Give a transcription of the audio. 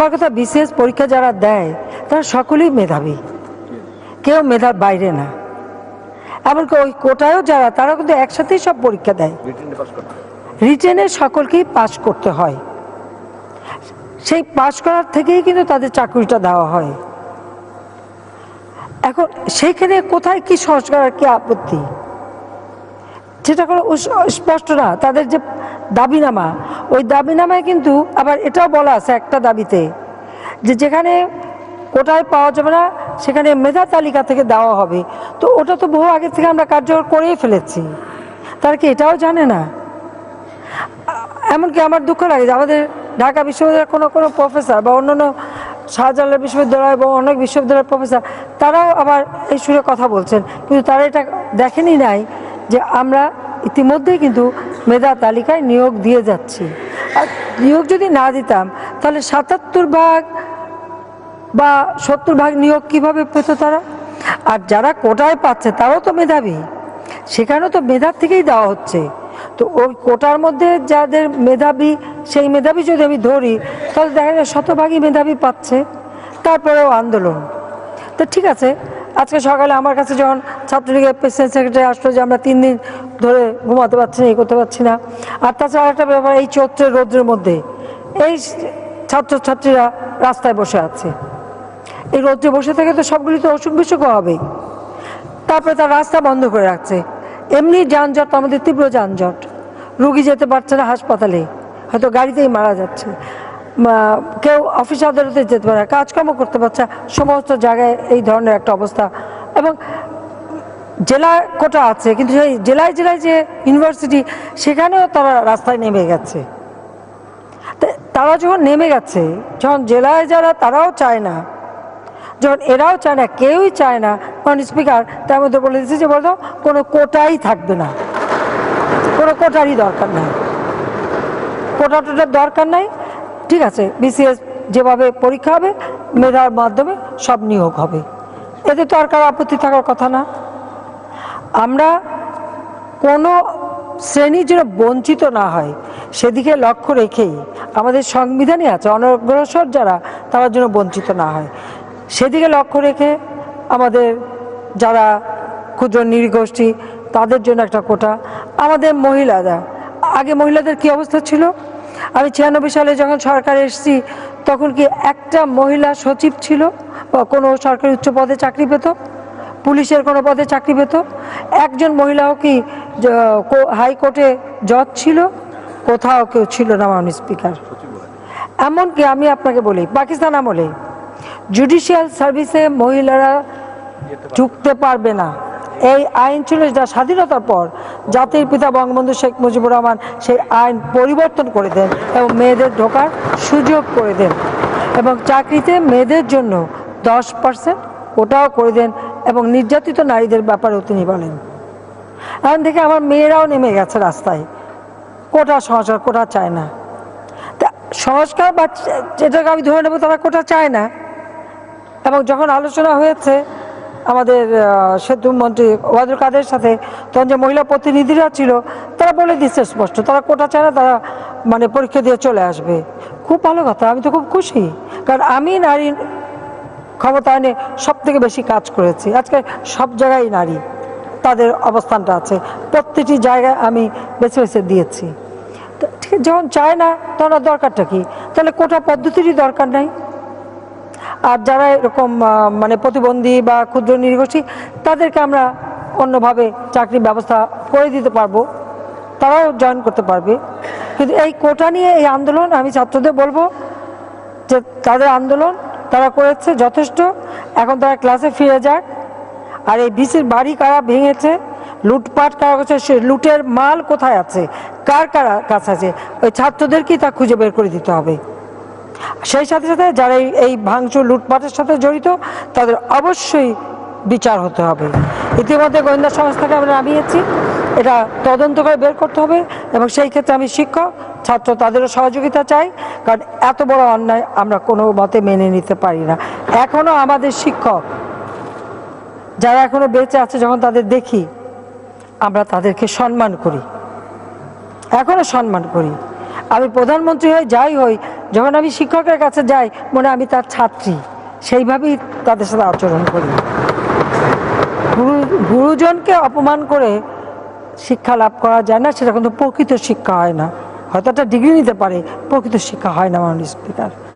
আমার কথা বিশেষ পরীক্ষা যারা দেয় তারা সকলেই মেধাবী। কেউ মেধার বাইরে না। এমনকি ওই কোটায়ও যারা তারা কিন্তু একসাথেই সব পরীক্ষা দেয়। রিটেনে সকলকেই পাশ করতে হয়। সেই পাশ করার থেকেই কিন্তু তাদের চাকরিটা দেওয়া হয়। এখন সেইখানে কোথায় কি সংস্কার কি আপত্তি? সেটা কোনো স্পষ্ট না। তাদের যে দাবিনামা, ওই দাবিনামায় কিন্তু আবার এটাও বলা আছে একটা দাবিতে যে যেখানে কোটায় পাওয়া যাবে না, সেখানে মেধা তালিকা থেকে দেওয়া হবে। তো ওটা তো বহু আগে থেকে আমরা কার্যকর করেই ফেলেছি। তারা কি এটাও জানে না? এমনকি আমার দুঃখ লাগে যে আমাদের ঢাকা বিশ্ববিদ্যালয়ের কোনো কোনো প্রফেসর বা অন্যান্য শাহজালাল বিশ্ববিদ্যালয় এবং অনেক বিশ্ববিদ্যালয়ের প্রফেসর, তারাও আবার এই সুরে কথা বলছেন। কিন্তু তারা এটা দেখেনি নাই। যে আমরা ইতিমধ্যেই কিন্তু মেধা তালিকায় নিয়োগ দিয়ে যাচ্ছি। আর নিয়োগ যদি না দিতাম, তাহলে সাতাত্তর ভাগ বা সত্তর ভাগ নিয়োগ কীভাবে পেত তারা? আর যারা কোটায় পাচ্ছে, তারাও তো মেধাবী। সেখানেও তো মেধার থেকেই দেওয়া হচ্ছে। তো ওই কোটার মধ্যে যাদের মেধাবী, সেই মেধাবী যদি আমি ধরি, তাহলে দেখা যায় শতভাগই মেধাবী পাচ্ছে। তারপরেও আন্দোলন। তো ঠিক আছে আজকে সকালে আমার কাছে যখন ছাত্রলীগের প্রেসিডেন্ট সেক্রেটারি আসলো যে আমরা তিন দিন ধরে ঘুমাতে পারছি না করতে পারছি না। আর তাছাড়া একটা ব্যাপার, এই চৈত্রের রৌদ্রের মধ্যে এই ছাত্রছাত্রীরা রাস্তায় বসে আছে। এই রোদ্রে বসে থেকে তো সবগুলি তো অসুখ বিসুখও হবে তারপরে তার রাস্তা বন্ধ করে রাখছে। এমনি যানজট, আমাদের তীব্র যানজট। রুগী যেতে পারছে না হাসপাতালে, হয়তো গাড়িতেই মারা যাচ্ছে। কেউ অফিস আদালতে যেতে পারে, কাজকর্ম করতে পারছে। সমস্ত জায়গায় এই ধরনের একটা অবস্থা। এবং জেলা কোটা আছে, কিন্তু সেই জেলায় জেলায় যে ইউনিভার্সিটি সেখানেও তারা রাস্তায় নেমে গেছে। তারা যখন নেমে গেছে, যখন জেলায় যারা, তারাও চায় না। যখন এরাও চায় না, কেউই চায় না, কারণ স্পিকার তার মধ্যে বলে দিচ্ছে যে, বলতো, কোনো কোটাই থাকবে না। কোনো কোটারই দরকার নাই। কোটা টোটার দরকার নাই। ঠিক আছে বিসিএস যেভাবে পরীক্ষা হবে, মেধার মাধ্যমে সব নিয়োগ হবে। এতে তো আর কারও আপত্তি থাকার কথা না। আমরা কোনো শ্রেণি যেন বঞ্চিত না হয়, সেদিকে লক্ষ্য রেখেই আমাদের সংবিধানই আছে, অনগ্রসর যারা, তারা যেন বঞ্চিত না হয়। সেদিকে লক্ষ্য রেখে আমাদের যারা ক্ষুদ্র নৃগোষ্ঠী, তাদের জন্য একটা কোটা। আমাদের মহিলারা, আগে মহিলাদের কি অবস্থা ছিল? আমি ছিয়ানব্বই সালে যখন সরকার এসেছি, তখন কি একটা মহিলা সচিব ছিল বা কোনো সরকারি উচ্চ পদে চাকরি পেত? পুলিশের কোনো পদে চাকরি পেত? একজন মহিলাও কি হাইকোর্টে জজ ছিল? কোথাও কেউ ছিল না মাননীয় স্পিকার। এমনকি আমি আপনাকে বলি, পাকিস্তান আমলে জুডিশিয়াল সার্ভিসে মহিলারা ঢুকতে পারবে না। এই আইন ছিল যা স্বাধীনতার পর জাতির পিতা বঙ্গবন্ধু শেখ মুজিবুর রহমান সেই আইন পরিবর্তন করে দেন এবং মেয়েদের ঢোকার সুযোগ করে দেন এবং চাকরিতে মেয়েদের জন্য দশ পার্সেন্ট ওটাও করে দেন এবং নির্যাতিত নারীদের ব্যাপারেও তিনি বলেন। এখন থেকে আমার মেয়েরাও নেমে গেছে রাস্তায়। কোটা সংস্কার, কোটা চায় না। সংস্কার বা যেটাকে আমি ধরে নেব তারা কোটা চায় না। এবং যখন আলোচনা হয়েছে আমাদের সেতু মন্ত্রী ওয়াদুল কাদের সাথে তখন যে মহিলা প্রতিনিধিরা ছিল, তারা বলে দিচ্ছে স্পষ্ট, তারা কোটা চায় না তারা মানে পরীক্ষা দিয়ে চলে আসবে। খুব ভালো কথা, আমি তো খুব খুশি। কারণ আমি নারী ক্ষমতায়নে সব থেকে বেশি কাজ করেছি। আজকে সব জায়গায় নারী, তাদের অবস্থানটা আছে। প্রত্যেকটি জায়গায় আমি বেছে বেছে দিয়েছি। ঠিক যখন চায় না তখন দরকারটা কি? তাহলে কোটা পদ্ধতিরই দরকার নাই। আর যারা এরকম মানে প্রতিবন্ধী বা ক্ষুদ্র নৃগোষ্ঠী তাদেরকে আমরা অন্যভাবে চাকরির ব্যবস্থা করে দিতে পারব। তারাও জয়েন করতে পারবে। কিন্তু এই কোটা নিয়ে এই আন্দোলন, আমি ছাত্রদের বলব যে তাদের আন্দোলন তারা করেছে যথেষ্ট। এখন তারা ক্লাসে ফিরে যাক। আর এই বিসির বাড়ি কারা ভেঙেছে, লুটপাট কারা করছে, সে লুটের মাল কোথায় আছে, কার কারা কাছে আছে, ওই ছাত্রদেরকেই তা খুঁজে বের করে দিতে হবে? সেই সাথে সাথে যারা এই- ভাঙচুর লুটপাটের সাথে জড়িত, তাদের অবশ্যই বিচার হতে হবে। ইতিমধ্যে গোয়েন্দা সংস্থাকে আমরা নামিয়েছি। এটা তদন্ত করে বের করতে হবে এবং সেই ক্ষেত্রে আমি শিক্ষক, ছাত্র, তাদেরও সহযোগিতা চাই। কারণ এত বড় অন্যায় আমরা কোনো মতে মেনে নিতে পারি না। এখনও আমাদের শিক্ষক, যারা এখনও বেঁচে আছে, যখন তাদের দেখি, আমরা তাদেরকে সম্মান করি। এখনও সম্মান করি। আমি প্রধানমন্ত্রী হই যাই হই যখন আমি শিক্ষকের কাছে যাই, মনে আমি তার ছাত্রী। সেইভাবেই তাদের সাথে আচরণ করি। গুরু, গুরুজনকে অপমান করে শিক্ষা লাভ করা যায় না, সেটা কিন্তু প্রকৃত শিক্ষা হয় না। হয়তো একটা ডিগ্রি নিতে পারে, প্রকৃত শিক্ষা হয় না মাননীয় স্পিকার